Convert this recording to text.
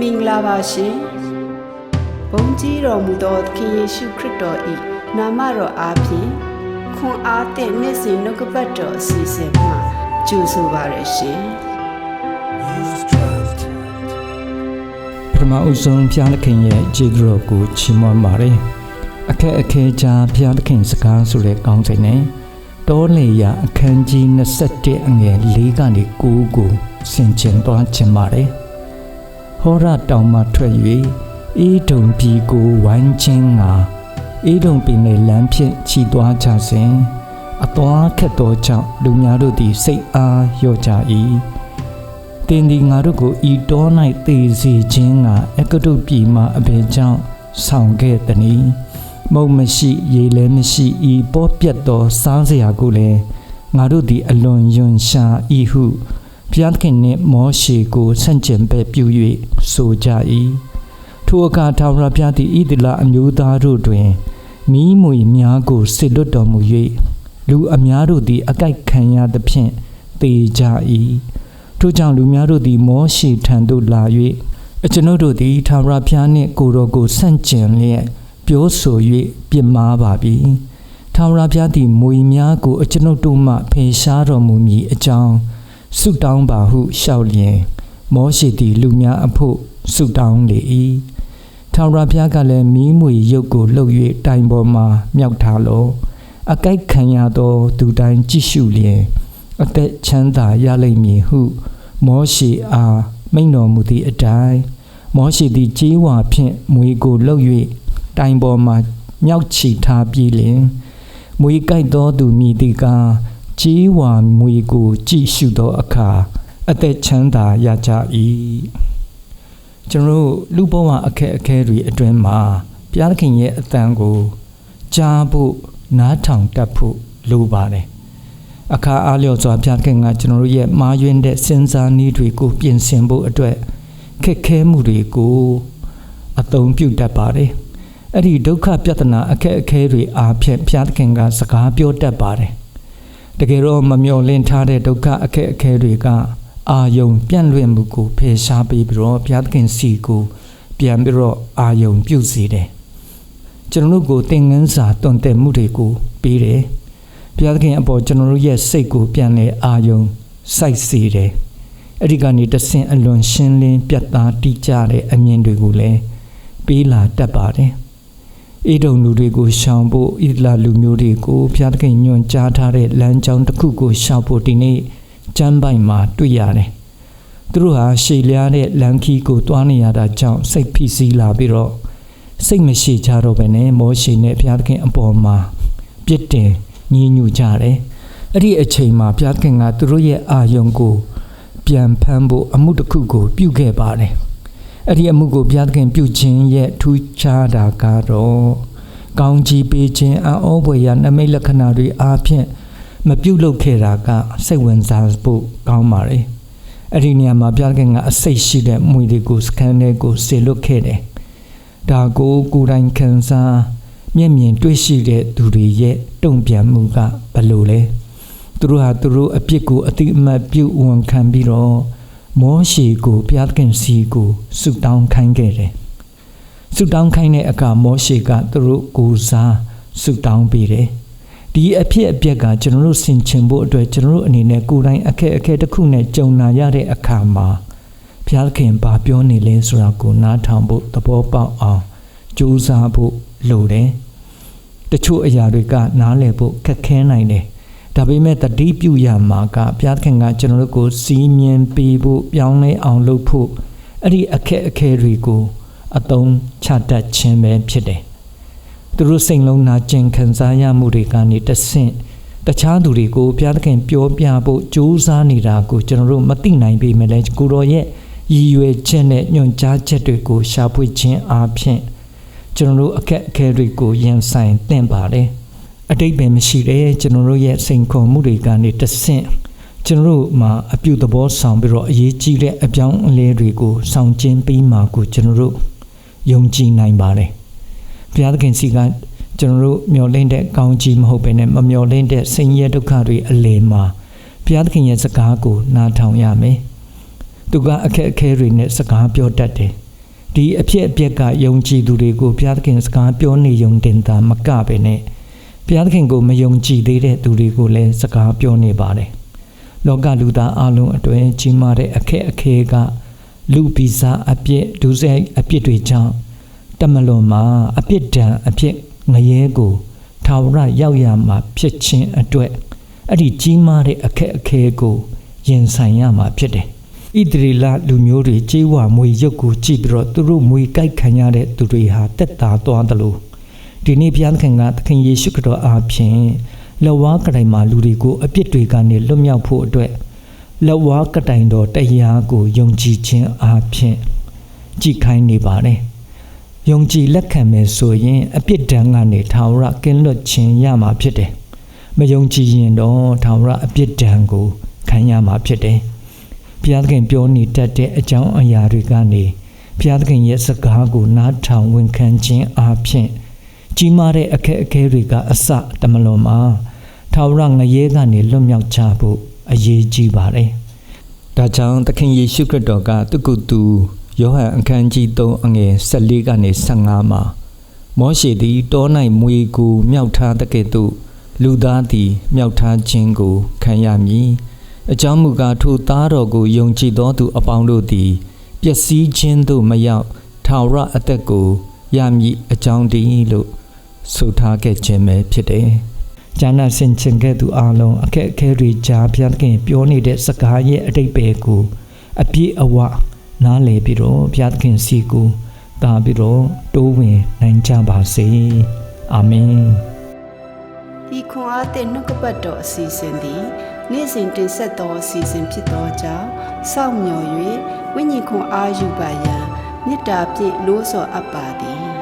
မင်္ဂလာပါရှင်ဘုန်းကြီးတော်မူသောသခင်ယေရှုခရစ်တော်၏နာမတော်အားဖြင့်ခွန်အားသည့်နေ့စဉ်နှုတ်ကပတ်တော်အစီအစဉ်မှာကြိုဆိုပါရရှင်ပထမအဆုံးဘုရားသခင်ရဲ့ခြေတော်ကိုချီးမွမ်းပါတယ်အခက်အခဲကြားဘုရားသခင်စကားဆိုတဲ့ကောင်းစိတ်နဲ့တောလေရအခန်းကြီး21အငယ်၄ကနေ9ကိုဆင်ခြင်သွားခြင်းပါတယ် ဟောရတောင်မှထွက်၍အေးတုံပြည်ကိုဝိုင်းခြင်းငါအေးတုံပင်လေလမ်းဖြင့်ခြီသွားကြစဉ်အသွားခက်သောကြောင့်လူများတို့သည်စိတ်အားလျော့ကြ၏တင်ဒီငါတို့ကိုဤတော၌သေစေခြင်းကအကတုပြည်မှအဘယ်ကြောင့်ဆောင်ခဲ့သနည်းမုံမရှိရေလည်းမရှိဤပေါ်ပြတ်သောစားစရာကိုလည်းငါတို့သည်အလွန်ယွန်ရှာဤဟု ဘုရားသခင်နှင့်မောရှေကိုဆန့်ကျင်ဘက်ပြု၍ဆိုကြ၏ထိုအခါထာဝရဘုရားသည်ဣသလအမျိုးသားတို့တွင်မိမွေများကိုစစ်လွတ်တော်မူ၍လူအများတို့သည် အကိုက်ခံရသဖြင့်သေကြ၏ထိုကြောင့်လူများတို့သည်မောရှေထံသို့လာ၍အကျွန်ုပ်တို့သည်ထာဝရဘုရားနှင့်ကိုယ်တော်ကိုဆန့်ကျင်လျက်ပြောဆို၍ပြစ်မှားပါပြီထာဝရဘုရားသည်မွေများကိုအကျွန်ုပ်တို့မှဖယ်ရှားတော်မူမည်အကြောင်း ဆုတောင်းပါဟုလျှောက်လျင် မောရှေသည်လူများအဖို့ဆုတောင်းလေ၏ထာဝရဘုရားကလည်းမီးမွေရုပ်ကိုလှုပ်၍တိုင်ပေါ်မှမြောက်ထားလော့အကိုက်ခံရသောသူတိုင်းကြည့်ရှုလျင်အသက်ချမ်းသာရလိမ့်မည်ဟု မောရှေအားမိန့်တော်မူသည့်အတိုင်းမောရှေသည်ကြေးဝါဖြင့်မွေကိုလှုပ်၍တိုင်ပေါ်မှမြောက်ချီထားပြီးလျင်မွေကြိုက်သောသူမိသည်ကား ကြေးဝါမွေကိုကြည့်ရှုသောအခါအသက်ချမ်းသာရကြ၏ကျွန်တော်တို့လူဘဝအခက်အခဲတွေအတွင်းမှာဘုရားသခင်ရဲ့အသံကိုကြားဖို့နားထောင်တတ်ဖို့လိုပါတယ်အခါအားလျော်စွာဘုရားခင်ကကျွန်တော်တို့ရဲ့မာယွင်းတဲ့စဉ်းစားနည်းတွေကိုပြင်ဆင်ဖို့အတွက်ခက်ခဲမှုတွေကိုအသုံးပြုတတ်ပါတယ်အဲ့ဒီဒုက္ခပြဿနာအခက်အခဲတွေအားဖြင့်ဘုရားခင်ကစကားပြောတတ်ပါတယ် တကယ်တော့မမျှော်လင့်ထားတဲ့ဒုက္ခအခက်အခဲတွေကအာယုံပြန့်လွင့်မှုကိုဖယ်ရှားပြီးပြီးတော့ဘုရားသခင်စီကိုပြန်ပြီးတော့အာယုံပြုတ်စေတယ်ကျွန်တော်တို့ကိုသင်ငန်းစာတွင်တက်မှုတွေကိုပေးတယ်ဘုရားသခင်အပေါ်ကျွန်တော်တို့ရဲ့စိတ်ကိုပြန်လဲအာယုံစိုက်စေတယ်အဲ့ဒီကနေတဆင့်အလွန်ရှင်းလင်းပြတ်သားတိကျတဲ့အမြင်တွေကိုလည်းပေးလာတတ်ပါတယ် အေဒုံလူတွေကိုရှောင်ဖို့ဣဒလာလူမျိုးတွေကိုဘုရားသခင်ညွှန်ကြားထားတဲ့လမ်းကြောင်းတစ်ခုကိုရှောင်ဖို့ဒီနေ့ကျမ်းပိုင်မှာတွေ့ရတယ်သူတို့ဟာရှေလျားတဲ့လမ်းခီးကိုတွားနေရတာကြောင့်စိတ်ဖိစီးလာပြီးတော့စိတ်မရှိကြတော့ဘဲနဲ့မောရှေနဲ့ဘုရားသခင်အပေါ်မှာပြစ်တင်ညှဉ်းညူကြတယ်အဲ့ဒီအချိန်မှာဘုရားသခင်ကသူတို့ရဲ့အာယုံကိုပြန်ဖမ်းဖို့အမှုတစ်ခုကိုပြုခဲ့ပါတယ် အဲ့ဒီအမှုကိုဘုရားသခင်ပြုခြင်းရဲ့ထူးခြားတာကတော့ကောင်းကြီးပေးခြင်းအံ့ဩဖွယ်ရာနမိတ်လက္ခဏာတွေအားဖြင့်မပြုတ်လုခဲ့တာကစိတ်ဝင်စားဖို့ကောင်းပါတယ်အဲ့ဒီနေရာမှာဘုရားသခင်ကအစိတ်ရှိတဲ့မွေတွေကိုစကန်တွေကိုဆေလွတ်ခဲ့တယ်ဒါကိုကိုယ်တိုင်ခံစားမျက်မြင်တွေ့ရှိတဲ့သူတွေရဲ့တုံ့ပြန်မှုကဘယ်လိုလဲသူတို့ဟာသူတို့အပြစ်ကိုအတိအမှတ်ပြုဝန်ခံပြီးတော့ မောရှေကိုဘုရားသခင်စီကိုဆုတောင်းခိုင်းခဲ့တယ်ဆုတောင်းခိုင်းတဲ့အခါမောရှေကသူတို့ကိုစားဆုတောင်းပေးတယ်ဒီအဖြစ်အပျက်ကကျွန်တော်တို့ဆင်ခြင်ဖို့အတွက်ကျွန်တော်တို့အနေနဲ့ကိုယ်တိုင်အခက်အခဲတစ်ခုနဲ့ကြုံလာရတဲ့အခါမှာဘုရားသခင်ဘာပြောနေလဲဆိုတာကိုနားထောင်ဖို့သဘောပေါက်အောင်ကြိုးစားဖို့လိုတယ်တချို့အရာတွေကနားလည်ဖို့ခက်ခဲနိုင်တယ် ဒါပေမဲ့တတိပြုရမှာကဘုရားသခင်ကကျွန်တော်တို့ကိုစီးမြင်ပေးဖို့ပြောင်းလဲအောင်လုပ်ဖို့အဲ့ဒီအခက်အခဲတွေကိုအသုံးချတတ်ခြင်းပဲဖြစ်တယ်သူတို့စိတ်လုံးနာကျင်ခံစားရမှုတွေကနေတဆင့်တခြားသူတွေကိုဘုရားသခင်ပြောပြဖို့ကြိုးစားနေတာကိုကျွန်တော်တို့မသိနိုင်ပေမဲ့လည်းကိုတော်ရဲ့ရည်ရွယ်ချက်နဲ့ညွှန်ကြားချက်တွေကိုရှာဖွေခြင်းအားဖြင့်ကျွန်တော်တို့အခက်အခဲတွေကိုရင်ဆိုင်သင့်ပါတယ် အတိတ်ပဲမရှိတဲ့ကျွန်တော်တို့ရဲ့စိန်ခေါ်မှုတွေကနေတဆင့်ကျွန်တော်တို့မှာအပြုသဘောဆောင်ပြီးတော့အရေးကြီးတဲ့အပြောင်းအလဲတွေကိုဆောင်ကျင်းပေးမှာကိုကျွန်တော်တို့ယုံကြည်နိုင်ပါတယ်ဘုရားသခင်စီကကျွန်တော်တို့မျှော်လင့်တဲ့ကောင်းကြီးမဟုတ်ဘဲနဲ့မမျှော်လင့်တဲ့ဆင်းရဲဒုက္ခတွေအလယ်မှာဘုရားသခင်ရဲ့စကားကိုနားထောင်ရမယ်သူကအခက်အခဲတွေနဲ့စကားပြောတတ်တယ်ဒီအဖြစ်အပျက်ကယုံကြည်သူတွေကိုဘုရားသခင်စကားပြောနေယုံတင်တာမကပဲနဲ့ ဘုရားသခင်ကိုမယုံကြည်သေးတဲ့သူတွေကိုလည်းစကားပြောနေပါတယ်လောကလူသားအလုံးအတွင်းကြီးမားတဲ့အခက်အခဲကလူပီစာအပြစ်ဒုစရိုက်အပြစ်တွေကြောင့်တမလွန်မှာအပြစ်ဒဏ်အဖြစ်ငရဲကိုထာဝရရောက်ရမှာဖြစ်ခြင်းအတွက်အဲ့ဒီကြီးမားတဲ့အခက်အခဲကိုရင်ဆိုင်ရမှာဖြစ်တယ်ဣသရေလလူမျိုးတွေကြေးဝါမွေရုပ်ကိုကြည့်ပြီးတော့သူတို့မွေကြိုက်ခံရတဲ့သူတွေဟာတက်တာသွားတယ်လို့ ဒီနေ့ဘုရားသခင်ကသခင်ယေရှုခရစ်တော်အားဖြင့်လက်ဝါးကတိုင်မှာလူတွေကိုအပြစ်တွေကနေလွတ်မြောက်ဖို့အတွက်လက်ဝါးကတိုင်တော်တရားကိုယုံကြည်ခြင်းအားဖြင့်ကြည်ခိုင်းနေပါတယ်ယုံကြည်လက်ခံမယ်ဆိုရင်အပြစ်ဒဏ်ကနေထာဝရကင်းလွတ်ခြင်းရမှာဖြစ်တယ်မယုံကြည်ရင်တော့ထာဝရအပြစ်ဒဏ်ကိုခံရမှာဖြစ်တယ်ဘုရားသခင်ပြောနေတတ်တဲ့အကြောင်းအရာတွေကနေဘုရားသခင်ရဲ့စကားကိုနားထောင်ဝန်ခံခြင်းအားဖြင့် ကြီးမားတဲ့အခက်အခဲတွေကအစတမလွန်မှာထာဝရငရဲကနေလွတ်မြောက်ကြဖို့အရေးကြီးပါတယ်။ဒါကြောင့်သခင်ယေရှုခရစ်တော်ကသူကုတူယောဟန်အခန်းကြီး3အငယ်14ကနေ15မှာမောရှေသည်တော၌မွေကိုမြောက်ထားတဲ့ကဲ့သို့လူသားသည်မြောက်ထားခြင်းကိုခံရမည်။အကြောင်းမူကားထိုသားတော်ကိုယုံကြည်သောသူအပေါင်းတို့သည်ပျက်စီးခြင်းသို့မရောက်ထာဝရအသက်ကိုရမည်အကြောင်းတည်းလို့ ဆိုထားခဲ့ခြင်းပဲဖြစ်တယ်။ဉာဏ်ဆင်ခြင်ခဲ့သူအလုံးအခက်အခဲတွေကြားဘုရားသခင်ပြောနေတဲ့စကားရဲ့အတိတ်ပဲကိုအပြည့်အဝနားလည်ပြီးတော့ဘုရားသခင်စီကိုတာပြီးတော့တိုးဝင်နိုင်ကြပါစေ။အာမင်။ဤခွန်အားသည့်နှုတ်ကပတ်တော်အစီအစဉ်သည်နေ့စဉ်တင်ဆက်သောအစီအစဉ်ဖြစ်သောကြောင့်စောင့်မျှော်၍ဝိညာဉ်ခွန်အားယူပါရန်မေတ္တာဖြင့်လို့ဆော်အပ်ပါသည်